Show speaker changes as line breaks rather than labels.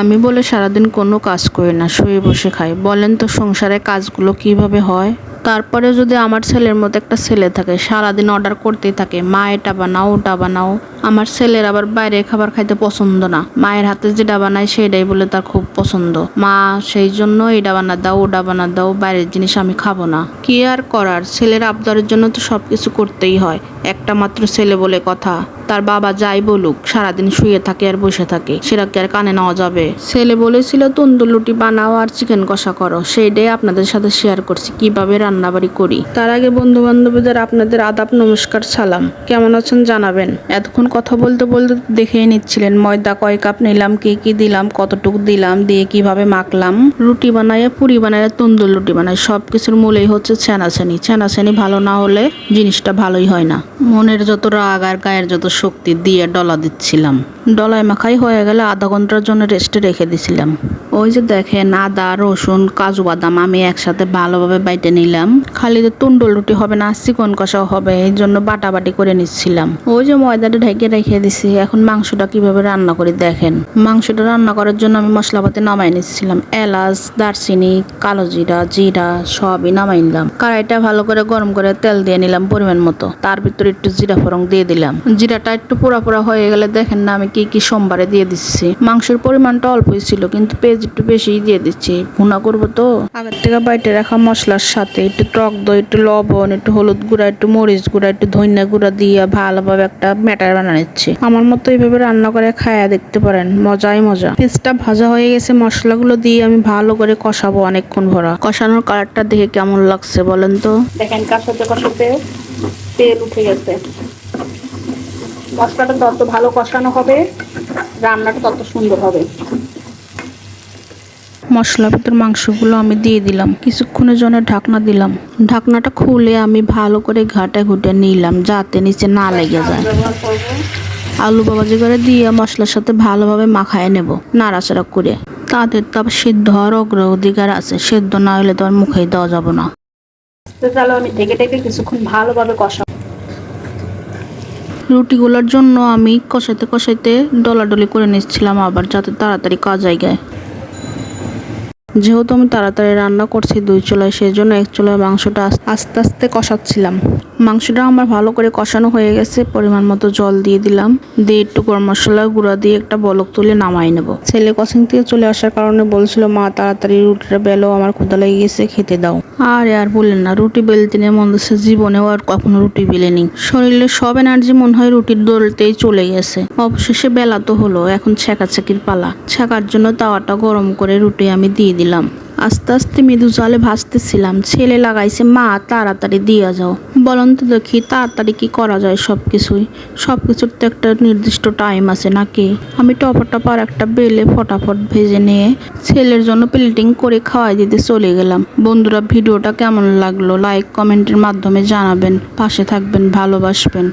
আমি বলে সারাদিন কোনো কাজ করি না, শুয়ে বসে খাই। বলেন তো সংসারে কাজগুলো কীভাবে হয়? তারপরে যদি আমার ছেলের মতো একটা ছেলে থাকে, সারাদিন অর্ডার করতেই থাকে, মা এটা বানাও, ওটা বানাও। আমার ছেলের আবার বাইরে খাবার খাইতে পছন্দ না। মায়ের হাতে যেটা বানায় সেটাই বলে তার খুব পছন্দ। মা সেই জন্য এটা বানা দাও, ওটা বানা দাও, বাইরের জিনিস আমি খাব না। কি আর করার? ছেলের আবদারের জন্য তো সব কিছু করতেই হয়। একটা মাত্র ছেলে বলে কথা। তার বাবা যাই বলুক, সারাদিন শুয়ে থাকে আর বসে থাকে। সেটা কি আর কানে নেওয়া যাবে? ছেলে বলেছিল, তন্দুর লুটি বানাও আর চিকেন কষা করো। সেইটাই আপনাদের সাথে শেয়ার করছি। কীভাবে রান্নাবাড়ি করি। তার আগে বন্ধু বান্ধবীদের আপনাদের আদাব, নমস্কার, সালাম। কেমন আছেন জানাবেন। এতক্ষণ কথা বলতে বলতে দেখেই নিচ্ছিলেন, ময়দা কয় কাপ নিলাম, কি কি দিলাম, কতটুকু দিলাম, দিয়ে কীভাবে মাখলাম। রুটি বানায়, পুরি বানায়, তন্দুর রুটি বানায় সব কিছুর মূলেই হচ্ছে ছানাছানি। ছানাছানি ভালো না হলে জিনিসটা ভালোই হয় না। মনের যত রাগ আর গায়ের যত শক্তি দিয়ে ডলা দিচ্ছিলাম। ডলায় মাখাই হয়ে গেলে আধা ঘণ্টার জন্য রেস্টে রেখে দিছিলাম। ওই যে দেখেন আদা, রসুন, কাজু, বাদাম আমি একসাথে ভালোভাবে বাইটে নিলাম। খালি তো তুন্ডল রুটি হবে না, চিকন কষাও হবে, এই জন্য বাটাবাটি করে নিচ্ছিলাম। ওই যে ময়দাটা ঢেকে রেখে দিছি, এখন মাংসটা কীভাবে রান্না করি দেখেন। মাংসটা রান্না করার জন্য আমি মশলাপাতি নামাই নিচ্ছিলাম। এলাচ, দারচিনি, কালো জিরা জিরা সবই নামাই নিলাম। কড়াইটা ভালো করে গরম করে তেল দিয়ে নিলাম পরিমাণ মতো। তার ভিতরে একটু জিরা ফোড়ন দিয়ে দিলাম। জিরাটা একটু পোড়া পোড়া হয়ে গেলে দেখেন না আমি কি কি সোমবারে দিয়ে দিচ্ছি। মাংসের পরিমাণটা অল্পই ছিল কিন্তু পেঁয়াজ একটু বেশিই দিয়ে দিচ্ছি। ভুনা করব তো? আগের থেকে বাইটে রাখা মশলার সাথে একটু টক দই একটু লবণ একটু হলুদ গুঁড়া একটু মরিচ গুঁড়া একটু ধনিয়া গুঁড়া দিয়ে ভালোভাবে একটা ম্যাটার বানা নিচ্ছি। আমার মতো এইভাবে রান্না করে খায়া দেখতে পারেন মজাই মজা। পেঁয়াজটা ভাজা হয়ে গেছে মশলাগুলো দিয়ে আমি ভালো করে কষাবো অনেকক্ষণ ভরা। কষানোর কালারটা দেখে কেমন লাগছে বলেন তো?
দেখেন কষাতে কষাতে তেল উঠে গেছে। মশলাটা তত ভালো কষানো হবে রান্নাটা তত সুন্দর হবে।
মশলার ভিতর মাংসগুলো আমি দিয়ে দিলাম কিছুক্ষণের জন্য ঢাকনা দিলাম। ঢাকনাটা খুলে আমি ভালো করে ঘাটে ঘুটে নিলাম যাতে নিচে না লেগে যায়। আলু বাবাজি করে দিয়ে মশলার সাথে ভালোভাবে মাখায় নেব নাড়াচাড়া করে। তাদের তো আবার সিদ্ধ হওয়ার অগ্র অধিকার আছে সিদ্ধ না হলে তো আর মুখেই দেওয়া যাবে না।
তো চলো আমি ঢেকে ঢেকে কিছুক্ষণ ভালোভাবে কষাবো।
রুটিগুলোর জন্য আমি কষাইতে কষাইতে ডলাডলি করে নিচ্ছিলাম আবার, যাতে তাড়াতাড়ি কাজ যায় যেহেতু আমি তাড়াতাড়ি রান্না করছি দুই চুলায় সেই জন্য এক চুলায় মাংসটা আস্তে আস্তে কষাচ্ছিলাম। মাংসটা আমার ভালো করে কষানো হয়ে গেছে। পরিমাণ মতো জল দিয়ে দিলাম। দিয়ে একটু গরম মশলা গুঁড়া দিয়ে একটা বলক তুলে নামাই নেব। ছেলে কসিং থেকে চলে আসার কারণে বলছিল, মা, তাড়াতাড়ি রুটিটা বেলো, আমার ক্ষুদা লেগে গেছে, খেতে দাও। আর আর বললেন না, রুটি বেলতে নিয়ে মন দিচ্ছে জীবনেও আর কখনো রুটি বেলেনি। শরীরে সব এনার্জি মনে হয় রুটির দোলতেই চলে গেছে। অবশেষে বেলা তো হলো, এখন ছেঁকাছেকির পালা। ছেঁকার জন্য তাওয়াটা গরম করে রুটি আমি দিয়ে দিলাম। আস্তে আস্তে মৃদু জলে ভাসতেছিলাম। ছেলে লাগাইছে, মা, তাড়াতাড়ি দিয়া যাও। বলুন তো দেখি, তাড়াতাড়ি কি করা যায় সব কিছুই সব কিছুর তো একটা নির্দিষ্ট টাইম আছে নাকি? আমি টপা টপার একটা বেলে ফটাফট ভেজে নিয়ে ছেলের জন্য প্লেটিং করে খাওয়াই দিতে চলে গেলাম। বন্ধুরা, ভিডিওটা কেমন লাগল? লাইক কমেন্টের মাধ্যমে জানাবেন। পাশে থাকবেন, ভালোবাসবেন।